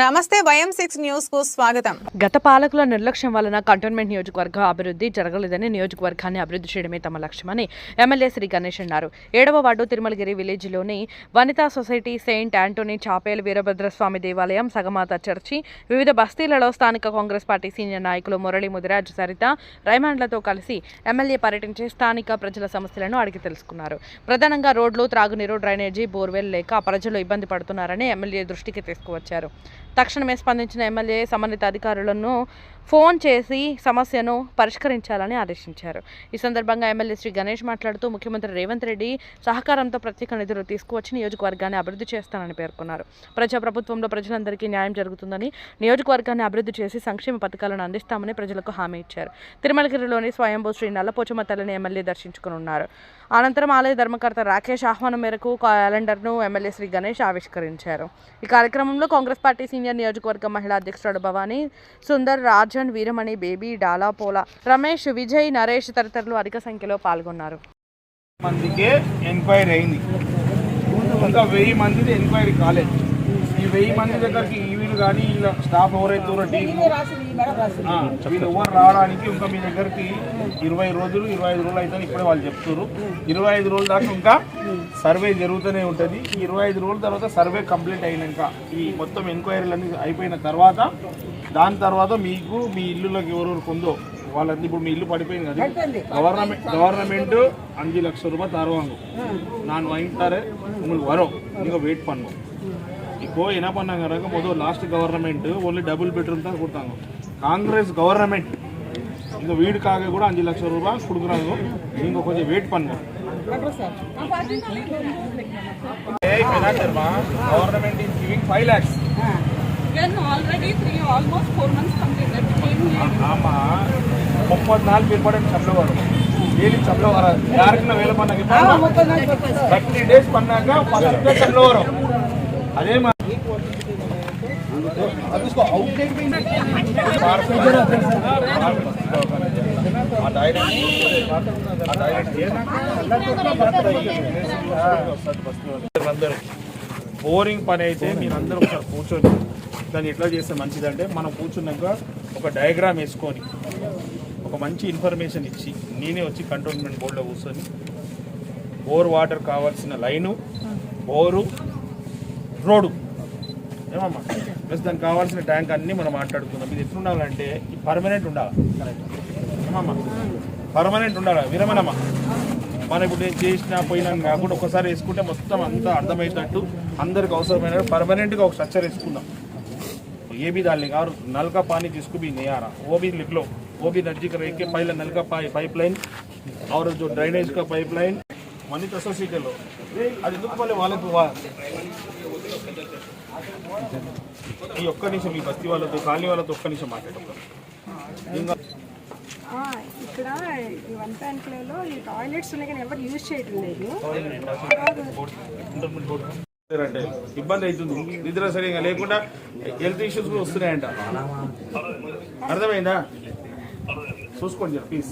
నమస్తే YM six న్యూస్కు స్వాగతం. గత పాలకుల నిర్లక్ష్యం వలన కంటోన్మెంట్ నియోజకవర్గ అభివృద్ధి జరగలేదని నియోజకవర్గాన్ని అభివృద్ధి చేయడమే తమ లక్ష్యమని ఎమ్మెల్యే శ్రీ గణేష్ అన్నారు. ఏడవ ward Tirumalagiri విలేజ్లోని Vanitha society saint Antony chapel Veerabhadraswamy దేవాలయం సగమాత చర్చి వివిధ బస్తీలలో స్థానిక కాంగ్రెస్ పార్టీ సీనియర్ నాయకులు మురళి ముదిరాజ్ సరిత రైమాండ్లతో కలిసి ఎమ్మెల్యే పర్యటించి స్థానిక ప్రజల సమస్యలను అడిగి తెలుసుకున్నారు. ప్రధానంగా రోడ్లు త్రాగునీరు డ్రైనేజీ బోర్వెల్ లేక ప్రజలు ఇబ్బంది పడుతున్నారని ఎమ్మెల్యే దృష్టికి తీసుకువచ్చారు. తక్షణమే స్పందించిన ఎమ్మెల్యే సంబంధిత అధికారులను ఫోన్ చేసి సమస్యను పరిష్కరించాలని ఆదేశించారు. ఈ సందర్భంగా ఎమ్మెల్యే శ్రీ గణేష్ మాట్లాడుతూ ముఖ్యమంత్రి రేవంత్ రెడ్డి సహకారంతో ప్రత్యేక నిధులు తీసుకువచ్చి నియోజకవర్గాన్ని అభివృద్ధి చేస్తానని పేర్కొన్నారు. ప్రజాప్రభుత్వంలో ప్రజలందరికీ న్యాయం జరుగుతుందని నియోజకవర్గాన్ని అభివృద్ధి చేసి సంక్షేమ పథకాలను అందిస్తామని ప్రజలకు హామీ ఇచ్చారు. తిరుమలగిరిలోని స్వయంభూ శ్రీ నల్లపోచమ్మ తల్లిని ఎమ్మెల్యే దర్శించుకున్నారు అనంతరం ఆలయ ధర్మకర్త రాకేష్ ఆహ్వానం మేరకు క్యాలెండర్ను ఎమ్మెల్యే శ్రీ గణేష్ ఆవిష్కరించారు. ఈ కార్యక్రమంలో కాంగ్రెస్ పార్టీ సీనియర్ నియోజకవర్గ మహిళా అధ్యక్షుడు భవానీ సుందర్ రాజన్ వీరమణి బేబీ డాలా పోలా రమేష్ విజయ్ నరేష్ తదితరులు అధిక సంఖ్యలో పాల్గొన్నారు. ఎంక్వైరీ అయింది. ఇంకా వెయ్యి మందిది ఎంక్వైరీ కాలేదు. వెయ్యి మంది దగ్గరికి ఈవీలు కానీ ఇలా స్టాఫ్ ఎవరైతే ఉన్నారో టీం ఆ, వీళ్ళు ఎవరు రావడానికి ఇంకా మీ దగ్గరికి ఇరవై రోజులు ఇరవై ఐదు రోజులు అయితే ఇప్పుడే వాళ్ళు చెప్తారు ఇరవై ఐదు రోజుల దాకా ఇంకా సర్వే జరుగుతూనే ఉంటుంది ఈ ఇరవై ఐదు రోజుల తర్వాత సర్వే కంప్లీట్ అయినాక ఈ మొత్తం ఎంక్వైరీలు అన్ని అయిపోయిన తర్వాత దాని తర్వాత మీకు మీ ఇల్లులోకి ఎవరెవరికి ఉందో వాళ్ళంతా ఇప్పుడు మీ ఇల్లు పడిపోయింది కదా గవర్నమెంట్ గవర్నమెంట్ அஞ்சு லட்சம் ரூபாய் தருவாங்க நான் வாங்கி தரேன் உங்களுக்கு வரும் நீங்கள் வெயிட் பண்ணும் இப்போ என்ன பண்ணாங்கன்னாக்க முதல் last government only double bedroom தான் கொடுத்தாங்க. காங்கிரஸ் கவர்மெண்ட் இந்த வீடுக்காக கூட அஞ்சு லட்சம் ரூபாய் கொடுக்குறாங்க. நீங்கள் கொஞ்சம் வெயிட் பண்ணுங்க. Government is giving five lakhs Then already three, almost four months completed. Came here. ஆமா. முப்பது நாள் பிற்பாடு சம்பளம் வரும். டெய்லி சம்பளம் வராது. யாருக்குன்னா வேலை பண்ணாங்க? தேர்ட்டி டேஸ் பண்ணாக்க டே சம்பளம் வரும். అదే మా డైరెక్ట్ అందరూ బోరింగ్ పని అయితే మీరందరూ ఒకసారి కూర్చొని దాన్ని ఎట్లా చేస్తే మంచిదంటే మనం కూర్చున్నాక ఒక డయాగ్రామ్ వేసుకొని ఒక మంచి ఇన్ఫర్మేషన్ ఇచ్చి నేనే వచ్చి కంటోన్మెంట్ బోర్డులో కూర్చొని బోర్ వాటర్ కావాల్సిన లైను బోరు రోడ్డు. ఏమమ్మా? ప్రస్తుతం దానికి కావాల్సిన ట్యాంక్ అన్నీ మనం మాట్లాడుకుందాం. ఇది ఎట్లుండాలంటే పర్మనెంట్ ఉండాలి. ఏమమ్మా? పర్మనెంట్ ఉండాలి. విరమనమ్మా మనం ఇప్పుడు నేను చేసినా పోయినా కాకుండా ఒకసారి వేసుకుంటే మొత్తం అంతా అర్థమయ్యేటట్టు అందరికి అవసరమైన పర్మనెంట్గా ఒక స్ట్రక్చర్ వేసుకుందాం. ఏబీ దాన్ని डालने నల్కా పానీ नल నేయారా? ఓబీ जिसको ఓబీ नहीं రేకే रहा నల్కా भी పైప్ లైన్ वो డ్రైనేజ్ పైప్ లైన్. లైన్ మనీ సొసైటీలో అది ఎందుకు మళ్ళీ వాళ్ళకు ఈ ఒక్క నిమిషం ఈ బస్తీ వాళ్ళతో ఖాళీ వాళ్ళతో ఒక్క నిమిషం మాట్లాడతాం ఇంకా ఇక్కడ ఈ వన్ ప్యాంట్లలో ఈ టాయిలెట్స్ ఉన్నాయి కానీ ఎవరు యూజ్ చేయటం లేదు. అంటే ఇబ్బంది అవుతుంది నిద్ర సరిగా లేకుండా హెల్త్ ఇష్యూస్ కూడా వస్తున్నాయంట. అర్థమైందా? చూసుకోండి ప్లీజ్.